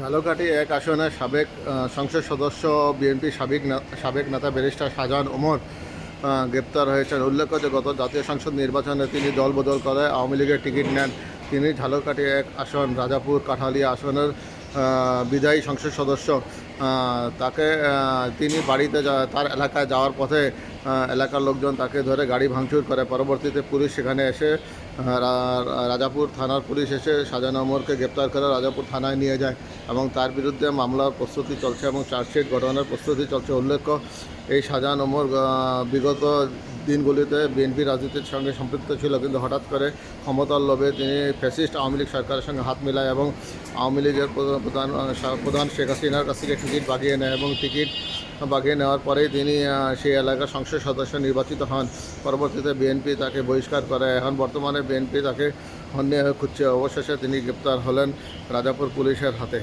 ঝালকাঠি এক আসনের সাবেক সংসদ সদস্য বিএনপি সাবেক সাবেক নেতা ব্যারিস্টার শাহজাহান ওমর গ্রেপ্তার হয়েছেন। উল্লেখ্য যে গত জাতীয় সংসদ নির্বাচনে তিনি দল বদল করে আওয়ামী লীগের টিকিট নেন। তিনি ঝালকাঠি এক আসন, রাজাপুর কাঠালিয়া আসনের বিদায়ী সংসদ সদস্য। তাকে তিনি বাড়িতে তার এলাকায় যাওয়ার পথে এলাকার লোকজন তাকে ধরে গাড়ি ভাঙচুর করে। পরবর্তীতে পুলিশ সেখানে এসে রাজাপুর থানার পুলিশ এসে শাহজাহান ওমরকে গ্রেপ্তার করে রাজাপুর থানায় নিয়ে যায় এবং তার বিরুদ্ধে মামলার প্রস্তুতি চলছে এবং চার্জশিট গঠনের প্রস্তুতি চলছে। উল্লেখ্য, এই শাহজাহান ওমর বিগত দিনগুলিতে বিএনপি রাজনীতির সঙ্গে সম্পৃক্ত ছিল কিন্তু হঠাৎ করে ক্ষমতার লোভে তিনি ফ্যাসিস্ট আওয়ামী লীগ সরকারের সঙ্গে হাত মিলায় এবং আওয়ামী লীগের প্রধান প্রধান শেখ হাসিনার কাছ থেকে টিকিট বাগিয়ে নেয় এবং টিকিট বাগিয়ে নেওয়ার পরেই তিনি সেই এলাকার সংসদ সদস্য নির্বাচিত হন। পরবর্তীতে বিএনপি তাকে বহিষ্কার করে। এখন বর্তমানে বিএনপি তাকে অন্যায় খুঁজছে। অবশেষে তিনি গ্রেপ্তার হলেন রাজাপুর পুলিশের হাতে।